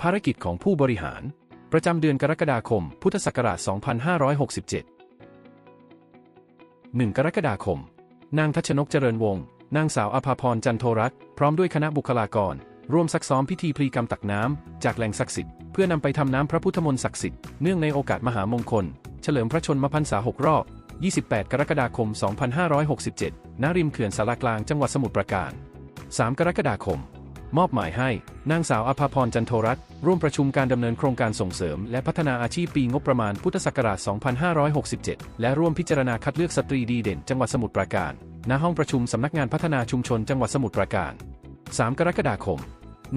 ภารกิจของผู้บริหาร ประจำเดือนกรกฎาคม พุทธศักราช 2567 1 กรกฎาคม นางทัชนกเจริญวงศ์ นางสาวอภาพรจันโทรัตน์พร้อมด้วยคณะบุคลากร ร่วมซักซ้อมพิธีพลีกรรมตักน้ำ จากแหล่งศักดิ์สิทธิ์ เพื่อนำไปทำน้ำพระพุทธมนต์ศักดิ์สิทธิ์ เนื่องในโอกาสมหามงคล เฉลิมพระชนมพรรษา 6 รอบ 28 กรกฎาคม 2567 ณ ริมเขื่อนสารากลาง จังหวัดสมุทรปราการ 3 กรกฎาคม มอบหมายให้ นางสาวอภาพรจันโทรัตน์ร่วมประชุมการดำเนินโครงการส่งเสริม และพัฒนาอาชีพปีงบประมาณพุทธศักราช 2567 และร่วมพิจารณาคัดเลือกสตรีดีเด่น จังหวัดสมุทรปราการ ณ ห้องประชุมสำนักงานพัฒนาชุมชนจังหวัดสมุทรปราการ 3 กรกฎาคม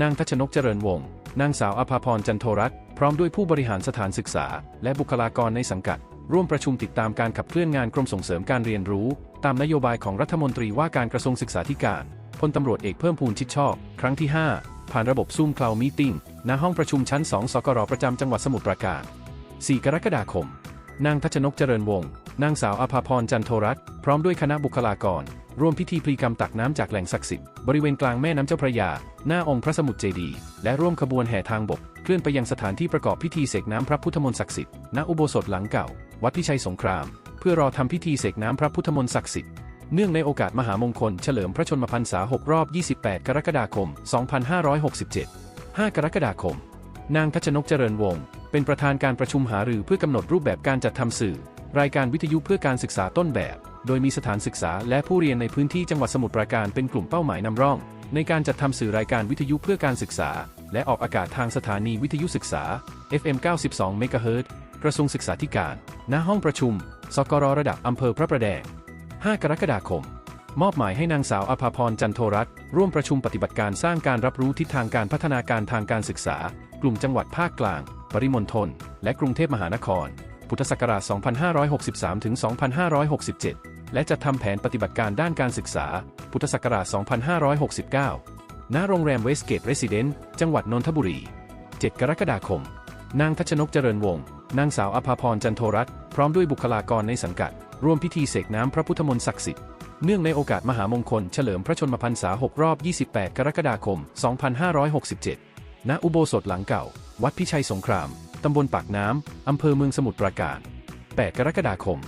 นางทัชนกเจริญวงศ์ นางสาวอภาพรจันโทรัตน์พร้อมด้วยผู้บริหารสถานศึกษา และบุคลากรในสังกัด ร่วมประชุมติดตามการขับเคลื่อนงานกรมส่งเสริมการเรียนรู้ ตามนโยบายของรัฐมนตรีว่าการกระทรวงศึกษาธิการ พลตำรวจเอกเพิ่มพูนชิดชอบ ครั้งที่ 5 ผ่านระบบซูมคลาวมีติ้งณห้องประชุมชั้น 2 สกรประจำจังหวัดสมุทรปราการ 4 กรกฎาคม นางทัชนกเจริญวงศ์นางสาวอภาพรจันโทรัตน์พร้อมด้วยคณะบุคลากร ร่วมพิธีพลีกรรมตักน้ำจากแหล่งศักดิ์สิทธิ์บริเวณกลางแม่น้ำเจ้าพระยา หน้าองค์พระสมุทรเจดีย์และร่วมขบวนแห่ทางบก เคลื่อนไปยังสถานที่ประกอบพิธีเสกน้ำพระพุทธมนต์ศักดิ์สิทธิ์ณอุโบสถหลังเก่า วัดพิชัยสงคราม เพื่อรอทำพิธีเสกน้ำพระพุทธมนต์ศักดิ์สิทธิ์ เนื่องในโอกาสมหามงคลเฉลิมพระชนมพรรษา 6 รอบ 28 กรกฎาคม 2567 5 กรกฎาคม นางทัชนกเจริญวงศ์เป็นประธานการประชุมหารือเพื่อกำหนดรูปแบบการจัดทำสื่อ รายการวิทยุเพื่อการศึกษาต้นแบบ โดยมีสถานศึกษาและผู้เรียนในพื้นที่จังหวัดสมุทรปราการเป็นกลุ่มเป้าหมายนำร่อง ในการจัดทำสื่อรายการวิทยุเพื่อการศึกษา และออกอากาศทางสถานีวิทยุศึกษา FM 92เมกะเฮิรตซ์กระทรวงศึกษาธิการ ณ ห้องประชุม สกรระดับอำเภอพระประแดง 5 กรกฎาคม มอบหมายให้นางสาวอภพรจันโทรัตน์ร่วมประชุมปฏิบัติการสร้างการรับรู้ทิศทางการพัฒนาการทางการศึกษา กลุ่มจังหวัดภาคกลาง ปริมณฑลและกรุงเทพมหานคร พุทธศักราช 2563 ถึง 2567 และจัดทำแผนปฏิบัติการด้านการศึกษา พุทธศักราช 2569 ณ โรงแรมเวสเกตเรสซิเดนต์จังหวัดนนทบุรี 7 กรกฎาคม นางทัชนกเจริญวงศ์นางสาวอภพรจันโทรัตน์พร้อมด้วยบุคลากรในสังกัด ร่วมพิธีเสกน้ำพระพุทธมนต์ศักดิ์สิทธิ์ เนื่องในโอกาสมหามงคลเฉลิมพระชนมพรรษา 6 รอบ 28 กรกฎาคม 2567 ณ อุโบสถหลังเก่า วัดพิชัยสงคราม ตำบลปากน้ำ อำเภอเมืองสมุทรปราการ 8 กรกฎาคม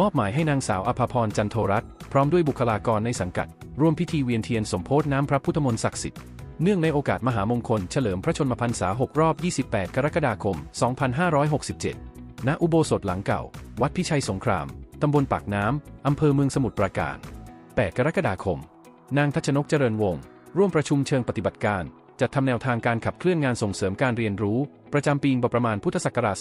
มอบหมายให้นางสาวอภพรจันโทรัตน์พร้อมด้วยบุคลากรในสังกัด ร่วมพิธีเวียนเทียนสมโพธน้ำพระพุทธมนต์ศักดิ์สิทธิ์ เนื่องในโอกาสมหามงคลเฉลิมพระชนมพรรษา 6 รอบ 28 กรกฎาคม 2567 ณ อุโบสถหลังเก่า วัดพิชัยสงคราม ตำบลปากน้ำ อำเภอเมืองสมุทรปราการ 8 กรกฎาคม นางทัชนกเจริญวงศ์ร่วมประชุมเชิงปฏิบัติการ จัดทำแนวทางการขับเคลื่อนงานส่งเสริมการเรียนรู้ ประจำปีงบประมาณพุทธศักราช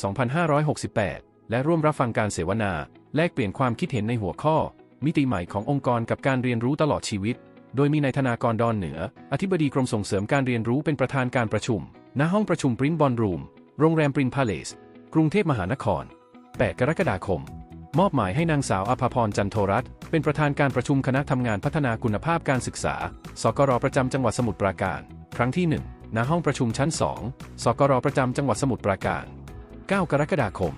2568 และร่วมรับฟังการเสวนา แลกเปลี่ยนความคิดเห็นในหัวข้อ มิติใหม่ขององค์กรกับการเรียนรู้ตลอดชีวิต โดยมีนายธนากรดอนเหนือ อธิบดีกรมส่งเสริมการเรียนรู้เป็นประธานการประชุม ณ ห้องประชุมปรินบอลรูม โรงแรมปรินพาเลส กรุงเทพมหานคร 8 กรกฎาคม มอบหมายให้นางสาวอภพรจันโทรัตน์เป็นประธานการประชุมคณะทำงานพัฒนาคุณภาพการศึกษา สกรประจำจังหวัดสมุทรปราการ ครั้งที่ 1 ณ ห้องประชุมชั้น 2 สกรประจำจังหวัดสมุทรปราการ 9 กรกฎาคม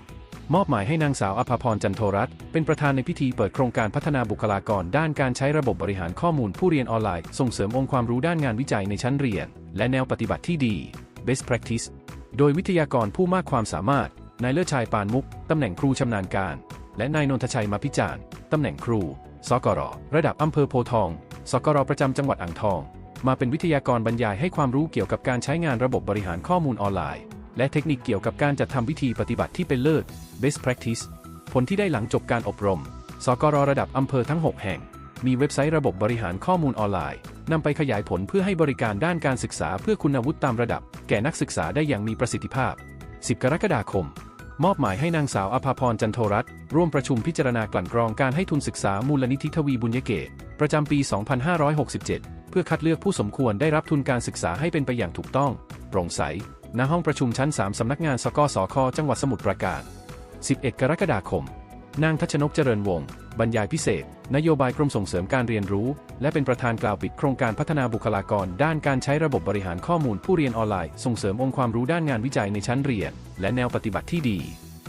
มอบหมายให้นางสาวอภพรจันโทรัตน์เป็นประธานในพิธีเปิดโครงการพัฒนาบุคลากรด้านการใช้ระบบบริหารข้อมูลผู้เรียนออนไลน์ ส่งเสริมองค์ความรู้ด้านงานวิจัยในชั้นเรียน และแนวปฏิบัติที่ดี best practice โดยวิทยากรผู้มากความสามารถนายเลิศชายปานมุกตำแหน่งครูชำนาญการ และนายนนทชัยมาพิจารณ์ตำแหน่งครู สกร ระดับอำเภอโพทอง สกร ประจำจังหวัดอ่างทอง มาเป็นวิทยากรบรรยายให้ความรู้เกี่ยวกับการใช้งานระบบบริหารข้อมูลออนไลน์ และเทคนิคเกี่ยวกับการจัดทำวิธีปฏิบัติที่เป็นเลิศ best practice ผลที่ได้หลังจบการอบรม สกร ระดับอำเภอทั้ง 6 แห่ง มีเว็บไซต์ระบบบริหารข้อมูลออนไลน์นำไปขยายผลเพื่อให้บริการด้านการศึกษาเพื่อคุณวุฒิตามระดับ แก่นักศึกษาได้อย่างมีประสิทธิภาพ 10 กรกฎาคม มอบหมายให้นางสาวอภาพรจันโทรัตน์ร่วมประชุมพิจารณากลั่นกรองการให้ทุนศึกษามูลนิธิทวีบุญยเกตประจำปี 2567 เพื่อคัดเลือกผู้สมควรได้รับทุนการศึกษาให้เป็นไปอย่างถูกต้อง โปร่งใส ณ ห้องประชุมชั้น 3 สำนักงานสกสค จังหวัดสมุทรปราการ 11 กรกฎาคม นางทัชนกเจริญวงศ์ บรรยายพิเศษ นโยบายกรมส่งเสริมการเรียนรู้ และเป็นประธานกล่าวปิดโครงการพัฒนาบุคลากร ด้านการใช้ระบบบริหารข้อมูลผู้เรียนออนไลน์ ส่งเสริมองค์ความรู้ด้านงานวิจัยในชั้นเรียน และแนวปฏิบัติที่ดี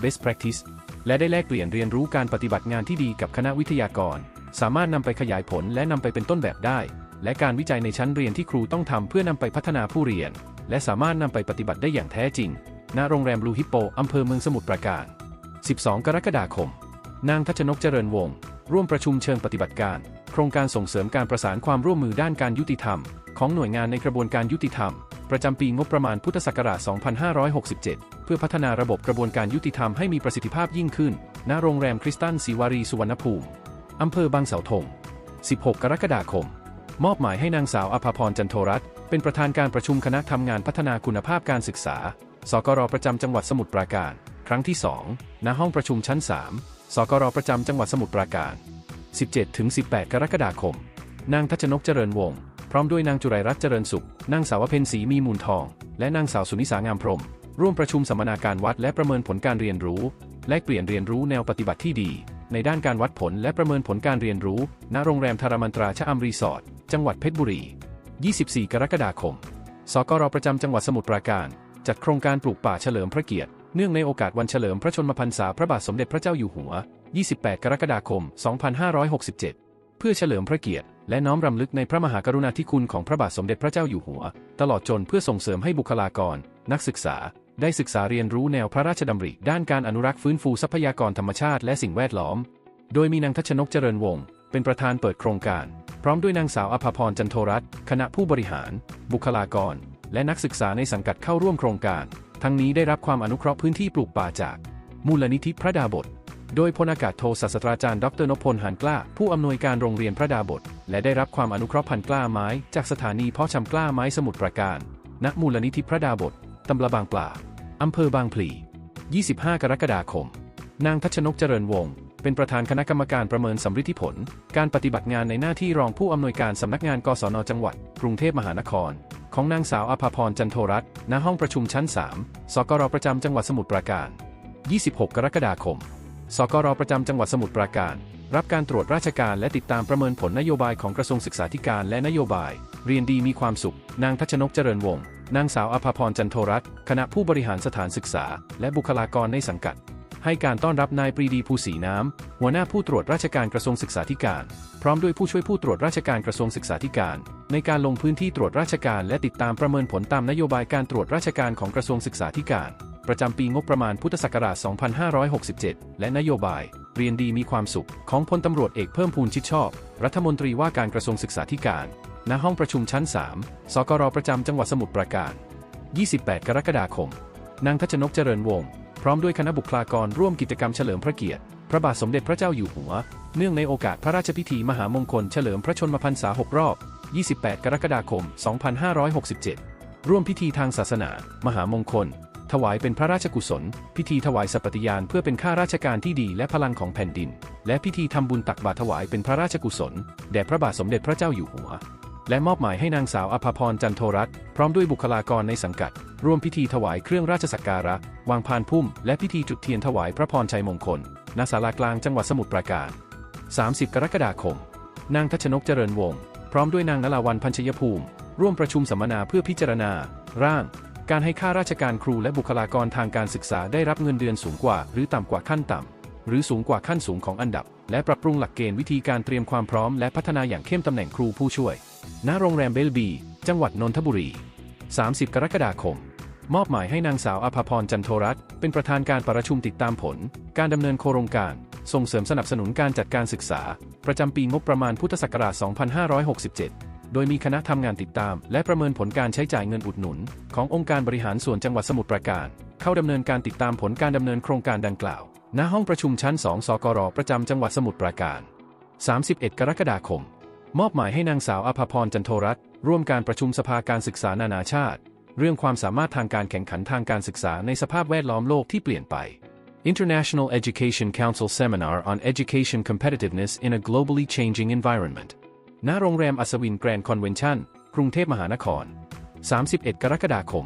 best practice และได้แลกเปลี่ยนเรียนรู้การปฏิบัติงานที่ดีกับคณะวิทยากร สามารถนำไปขยายผลและนำไปเป็นต้นแบบได้ และการวิจัยในชั้นเรียนที่ครูต้องทำเพื่อนำไปพัฒนาผู้เรียน และสามารถนำไปปฏิบัติได้อย่างแท้จริงณโรงแรมบลูฮิปโปอำเภอเมืองสมุทรปราการ 12 กรกฎาคม นางทัชนกเจริญวงศ์ร่วมประชุมเชิงปฏิบัติการ โครงการส่งเสริมการประสานความร่วมมือด้านการยุติธรรม ของหน่วยงานในกระบวนการยุติธรรม ประจำปีงบประมาณพุทธศักราช 2567 เพื่อพัฒนาระบบกระบวนการยุติธรรมให้มีประสิทธิภาพยิ่งขึ้น ณ โรงแรมคริสตันศิวารีสุวรรณภูมิ อำเภอบางเสาธง 16 กรกฎาคม มอบหมายให้นางสาวอภพรจันโทรัตน์เป็นประธานการประชุมคณะทำงานพัฒนาคุณภาพการศึกษา สกรประจำจังหวัดสมุทรปราการ ครั้งที่ 2 ณ ห้องประชุมชั้น 3 สกรประจำจังหวัดสมุทรปราการ 17-18 กรกฎาคม นางทัชนกเจริญวงศ์พร้อมด้วยนางจุไรรัตน์เจริญสุข นางสาวเพนศรีมีมูลทอง และนางสาวสุนิสางามพรม ร่วมประชุมสัมมนาการวัดและประเมินผลการเรียนรู้ แลกเปลี่ยนเรียนรู้แนวปฏิบัติที่ดี ในด้านการวัดผลและประเมินผลการเรียนรู้ ณ โรงแรมธารมันตราชะอำรีสอร์ท จังหวัดเพชรบุรี 24 กรกฎาคม สกรประจำจังหวัดสมุทรปราการ จัดโครงการปลูกป่าเฉลิมพระเกียรติ เนื่องในโอกาสวันเฉลิมพระชนมพรรษาพระบาทสมเด็จพระเจ้าอยู่หัว 28 กรกฎาคม 2567 เพื่อเฉลิมพระเกียรติและน้อมรำลึกในพระมหากรุณาธิคุณของพระบาทสมเด็จพระเจ้าอยู่หัว ตลอดจนเพื่อส่งเสริมให้บุคลากร นักศึกษา ได้ศึกษาเรียนรู้แนวพระราชดำริ ด้านการอนุรักษ์ฟื้นฟูทรัพยากรธรรมชาติและสิ่งแวดล้อม โดยมีนางทัชนกเจริญวงศ์เป็นประธานเปิดโครงการ พร้อมด้วยนางสาวอภพรจันโทรัตน์คณะผู้บริหาร บุคลากร และนักศึกษาในสังกัดเข้าร่วมโครงการ ทั้งนี้ได้รับความอนุเคราะห์พื้นที่ปลูกป่าจาก มูลนิธิพระดาบท โดยพลอากาศโทศาสตราจารย์ดรนพพลหันกล้า ผู้อำนวยการโรงเรียนพระดาบท และได้รับความอนุเคราะห์พันกล้าไม้ จากสถานีเพาะชำกล้าไม้สมุทรปราการ ณ มูลนิธิพระดาบทตำบลบางปลาอำเภอบางพลี 25 กรกฎาคม นางทัชนกเจริญวงศ์ เป็นประธานคณะกรรมการประเมินสำฤทธิผล การปฏิบัติงานในหน้าที่รองผู้อำนวยการสำนักงานกศนจังหวัด กรุงเทพมหานคร ของนางสาวอภพรจันโทรัตน์ณห้องประชุมชั้น 3 สกรประจำจังหวัดสมุทรปราการ 26 กรกฎาคม สกรประจำจังหวัดสมุทรปราการ รับการตรวจราชการและติดตามประเมินผลนโยบายของกระทรวงศึกษาธิการและนโยบาย เรียนดีมีความสุข นางทัชนกเจริญวงศ์นางสาวอภพรจันโทรัตน์คณะผู้บริหารสถานศึกษา และบุคลากรในสังกัด ให้การต้อนรับนายปรีดีภูสีน้ำ หัวหน้าผู้ตรวจราชการกระทรวงศึกษาธิการ พร้อมด้วยผู้ช่วยผู้ตรวจราชการกระทรวงศึกษาธิการ ในการลงพื้นที่ตรวจราชการและติดตามประเมินผลตามนโยบายการตรวจราชการของกระทรวงศึกษาธิการ ประจำปีงบประมาณพุทธศักราช 2567 และนโยบาย เรียนดีมีความสุข ของพลตำรวจเอกเพิ่มพูนชิดชอบ รัฐมนตรีว่าการกระทรวงศึกษาธิการ ณ ห้องประชุมชั้น 3 สกรประจำจังหวัดสมุทรปราการ 28 กรกฎาคม นางทัชนกเจริญวงศ์ พร้อมด้วยคณะบุคลากรร่วมกิจกรรมเฉลิมพระเกียรติ พระบาทสมเด็จพระเจ้าอยู่หัว เนื่องในโอกาสพระราชพิธีมหามงคลเฉลิมพระชนมพรรษา 6 รอบ 28 กรกฎาคม 2567 ร่วมพิธีทางศาสนา มหามงคล ถวายเป็นพระราชกุศล พิธีถวายสัปปติญาณเพื่อเป็นข้าราชการที่ดีและพลังของแผ่นดิน และพิธีทำบุญตักบาตรถวายเป็นพระราชกุศล แด่พระบาทสมเด็จพระเจ้าอยู่หัว และมอบหมายให้นางสาวอภพรจันโทรัตน์พร้อมด้วยบุคลากรในสังกัด ร่วมพิธีถวายเครื่องราชสักการะ วางพานพุ่ม และพิธีจุดเทียนถวายพระพรชัยมงคล ณ ศาลากลางจังหวัดสมุทรปราการ 30 กรกฎาคม นางทัชนกเจริญวงศ์พร้อมด้วยนางนลาวันพันชยภูมิ ร่วมประชุมสัมมนาเพื่อพิจารณา ร่าง การให้ข้าราชการครูและบุคลากรทางการศึกษาได้รับเงินเดือนสูงกว่า หรือต่ำกว่าขั้นต่ำ หรือสูงกว่าขั้นสูงของอันดับ และปรับปรุงหลักเกณฑ์วิธีการเตรียมความพร้อมและพัฒนาอย่างเข้มตำแหน่งครูผู้ช่วย ณโรงแรมเบลบี จังหวัดนนทบุรี 30 กรกฎาคม มอบหมายให้นางสาวอภพรจันโทรัตน์เป็นประธานการประชุมติดตามผล การดำเนินโครงการ ส่งเสริมสนับสนุนการจัดการศึกษา ประจำปีงบประมาณพุทธศักราช 2567 โดยมีคณะทำงานติดตาม และประเมินผลการใช้จ่ายเงินอุดหนุน ขององค์การบริหารส่วนจังหวัดสมุทรปราการ เข้าดำเนินการติดตามผลการดำเนินโครงการดังกล่าว ณห้องประชุมชั้น 2 สกรประจำจังหวัดสมุทรปราการ 31 กรกฎาคม มอบหมายให้นางสาวอภพรจันโทรัตน์ร่วมการประชุมสภาการศึกษานานาชาติ เรื่องความสามารถทางการแข่งขันทางการศึกษาในสภาพแวดล้อมโลกที่เปลี่ยนไป International Education Council Seminar on Education Competitiveness in a Globally Changing Environment ณโรงแรมอัศวินแกรนด์คอนเวนชั่น กรุงเทพมหานคร 31 กรกฎาคม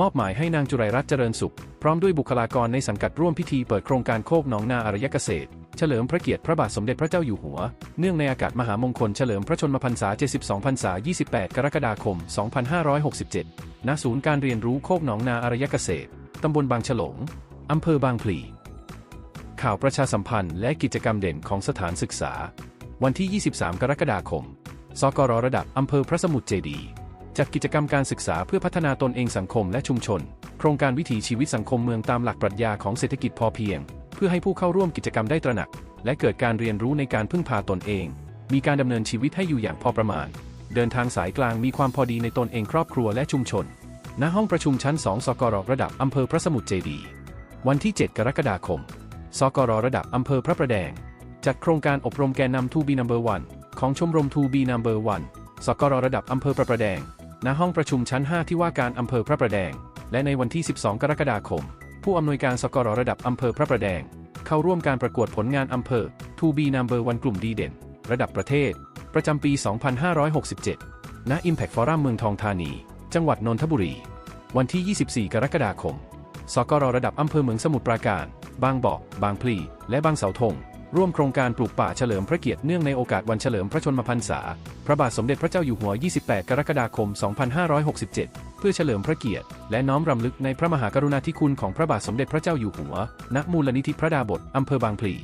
มอบหมายให้นางจุไรรัตน์เจริญสุข พร้อมด้วยบุคลากรในสังกัดร่วมพิธีเปิดโครงการโคกหนองนาอารยเกษตร เฉลิมพระเกียรติพระบาทสมเด็จพระเจ้าอยู่หัว เนื่องในอากาศมหามงคลเฉลิมพระชนมพรรษา 72 พรรษา 28 กรกฎาคม 2567 ณ ศูนย์การเรียนรู้โคกหนองนาอารยเกษตร ตำบลบางฉลง อำเภอบางพลี ข่าวประชาสัมพันธ์และกิจกรรมเด่นของสถานศึกษา วันที่ 23 กรกฎาคม สกรระดับอำเภอพระสมุทรเจดีจัดกิจกรรมการศึกษาเพื่อพัฒนาตนเองสังคมและชุมชน โครงการวิถีชีวิตสังคมเมืองตามหลักปรัชญาของเศรษฐกิจพอเพียง เพื่อให้ผู้เข้าร่วมกิจกรรมได้ตระหนัก และเกิดการเรียนรู้ในการพึ่งพาตนเอง มีการดำเนินชีวิตให้อยู่อย่างพอประมาณ เดินทางสายกลางมีความพอดีในตนเองครอบครัวและชุมชน ณ ห้องประชุมชั้น 2 สกรระดับอำเภอพระสมุทรเจดีย์วันที่ 7 กรกฎาคม สกรระดับอำเภอพระประแดง จัดโครงการอบรมแกนนำ 2B Number 1ของชมรม 2B Number 1สกรระดับอำเภอพระประแดง ณ ห้องประชุมชั้น 5 ที่ว่าการอำเภอพระประแดง และในวันที่ 12 กรกฎาคม ผู้อำนวยการสกรระดับอำเภอพระประแดง เข้าร่วมการประกวดผลงานอำเภอ 2B Number 1กลุ่มดีเด่น ระดับประเทศ ประจำปี 2567 ณ Impact Forum เมืองทองธานี จังหวัดนนทบุรี วันที่ 24 กรกฎาคม สกรระดับอำเภอเมืองสมุทรปราการ บางบ่อ บางพลี และบางเสาธง ร่วมโครงการปลูกป่าเฉลิมพระเกียรติเนื่องในโอกาสวันเฉลิมพระชนมพรรษา พระบาทสมเด็จพระเจ้าอยู่หัว 28 กรกฎาคม 2567 เพื่อเฉลิมพระเกียรติ และน้อมรำลึกในพระมหากรุณาธิคุณของพระบาทสมเด็จพระเจ้าอยู่หัวณมูลนิธิพระดาบทอำเภอบางพลี